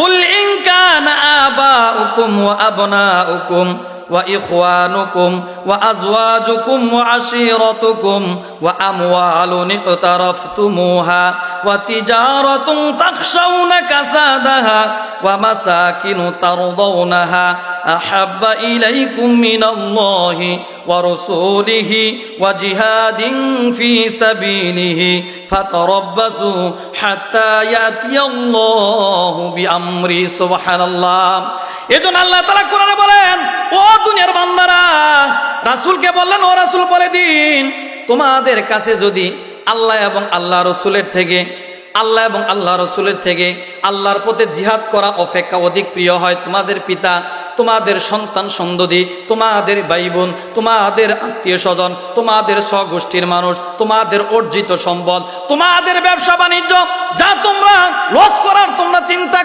قل إن كان آباؤكم وأبناؤكم وإخوانكم وأزواجكم وعشيرتكم وأموال اقترفتموها وتجارة تخشون كسادها ومساكن ترضونها أحب إليكم من الله ورسوله وجهاد في سبيله فتربصوا حتى يأتي الله بأمره سبحان الله এজন্য আল্লাহ তাআলা কোরআনে বলেন ও দুনিয়ার বান্দারা রাসূলকে বললেন, ও রাসূল, বলে দিন, তোমাদের কাছে যদি আল্লাহ এবং আল্লাহ রসুলের থেকে, আল্লাহ এবং আল্লাহ রসুলের থেকে আল্লাহর পথে জিহাদ করা অপেক্ষা অধিক প্রিয় হয়, তোমাদের পিতা, তোমাদের সন্তান সন্দদি তোমাদের ভাই বোন তোমাদের আত্মীয় স্বজন তোমাদের স্বগোষ্ঠীর মানুষ, তোমাদের অর্জিত সম্পদ, তোমাদের ব্যবসা বাণিজ্য, যা তোমরা লস করার তোমরা চিন্তা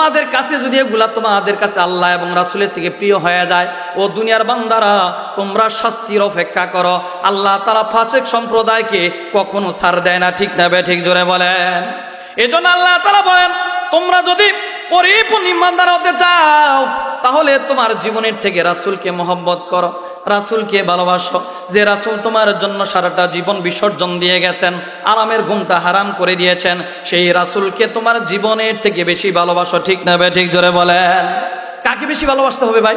তোমাদের কাছে যদি এগুলা তোমাদের কাছে আল্লাহ এবং রাসুলের থেকে প্রিয় হয়ে যায়, ও দুনিয়ার বান্দারা, তোমরা শাস্তির অপেক্ষা করো। আল্লাহ তারা ফাসেক সম্প্রদায়কে কখনো ছাড় দেয় না। ঠিক না বে, ঠিক জোরে বলেন। এজন্য আল্লাহ তারা বলেন, তোমরা যদি পরিপূর্ণ ইমানদার হতে চাও, তাহলে তোমার জীবনের থেকে রাসূলকে মহব্বত করো, রাসূলকে ভালোবাসো। যে রাসূল তোমার জন্য সারাটা জীবন বিসর্জন দিয়ে গেছেন আরামের ঘুমটা হারাম করে দিয়েছেন, সেই রাসূলকে তোমার জীবনের থেকে বেশি ভালোবাসো, ঠিক না বে ঠিক জোরে বলেন। কাকে বেশি ভালোবাসতে হবে ভাই?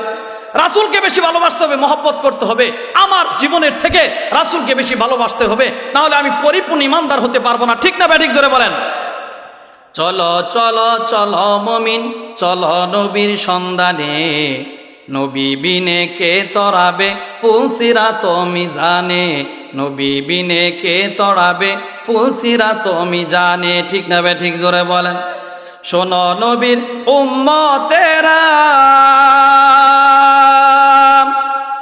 রাসূলকে বেশি ভালোবাসতে হবে, মহব্বত করতে হবে। আমার জীবনের থেকে রাসূলকে বেশি ভালোবাসতে হবে, নাহলে আমি পরিপূর্ণ ইমানদার হতে পারব না, ঠিক না বে ঠিক জোরে বলেন। চলো চলো চলো মমিন, চলো নবীর সন্ধানে। নবী বিনে কে তরাবে ফুলসিরা তুমি জানে নবী বিনে কে তরাবে ফুলসিরা তুমি জানে ঠিক না ঠিক জোরে বলেন। শোনো নবীর উম্মতেরা,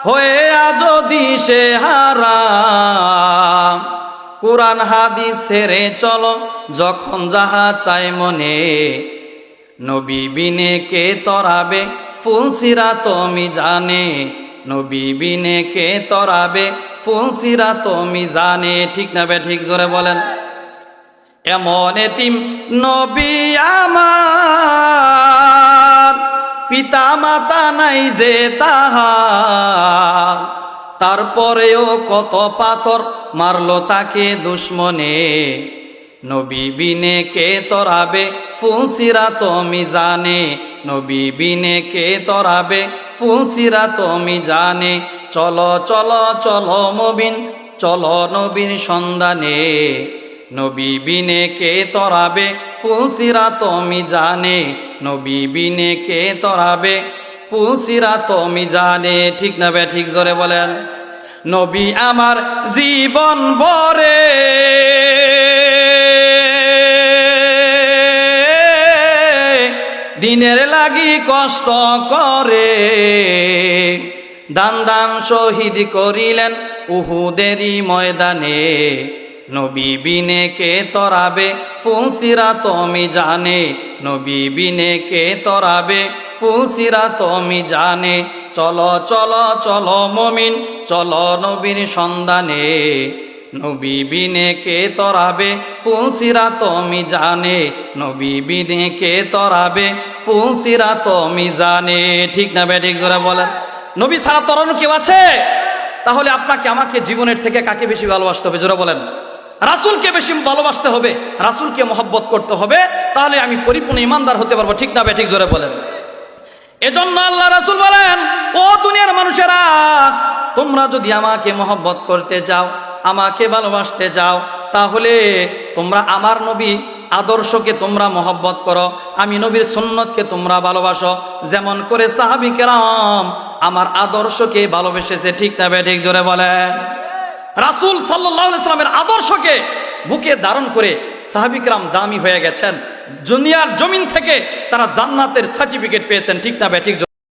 হয়ে আজ দিশে হারাম কোরআন হাদিস ছেড়ে চলো, যখন যাহা চাই মনে। নবী বিনে কে তরাবে ফুলসিরা তুমি জানে। নবী বিনে কে তরাবে ফুলসিরা তুমি জানে। ঠিক না বে, ঠিক জোরে বলেন। এমন এতিম নবী আমার পিতা মাতা নাই যে তাহার। তারপরেও কত পাথর মারলো তাকে দুশ্মনে। নবী বিনে কে তরাবে, ফুলসিরা তুমি জানে। নবী বিনে কে তরাবে, ফুলসিরা তুমি জানে। চলো চলো চলো মবিন, চলো নবীর সন্ধানে। নবী বিনে কে তরাবে, ফুলসিরা তুমি জানে। নবী বিনে কে তরাবে ফুলসিরা তুমি জানে ঠিক না বে, ঠিক জোরে বলেন। নবী আমার জীবন বরে দিনের লাগি কষ্ট করে। দান দান শহীদ করিলেন উহুদেরই ময়দানে। নবী বিনে কে তরাবে ফুলসিরা তমি জানে নবী বিনে কে তরাবে ফুলসিরা তুমি জানে। চলো চলো চলো মমিন, চলো নবীর সন্ধানে। নবী বিনে কে তরাবে? ফুলসিরা তুমি জানে। নবী বিনে কে তরাবে? ফুলসিরা তুমি জানে। ঠিক না বেঠিক জোরে বলেন। নবী সারা তরণ কেউ আছে? তাহলে আপনাকে, আমাকে জীবনের থেকে কাকে বেশি ভালোবাসতে হবে? জোরে বলেন। রাসুলকে বেশি ভালোবাসতে হবে? রাসুলকে মহব্বত করতে হবে? তাহলে আমি পরিপূর্ণ ইমানদার হতে পারব। ঠিক না বেঠিক জোরে বলেন। এজন্য আল্লাহ রাসুল বলেন, ও দুনিয়ার মানুষেরা, তোমরা যদি আমাকে মহব্বত করতে যাও আমাকে ভালোবাসতে যাও তাহলে তোমরা আমার নবী আদর্শকে তোমরা মহব্বত করো, আমি নবীর সুন্নতকে তোমরা ভালোবাসো। যেমন করে সাহাবি কেরাম আমার আদর্শকে ভালোবেসেছে, ঠিক না বেঠিক জোরে বলেন। রাসুল সাল্লাহ ইসলামের আদর্শকে বুকে ধারণ করে সাহাবিকরাম দামি হয়ে গেছেন। দুনিয়ার জমিন থেকে তারা জান্নাতের সার্টিফিকেট পেয়েছেন ঠিক না ব্যাঠিক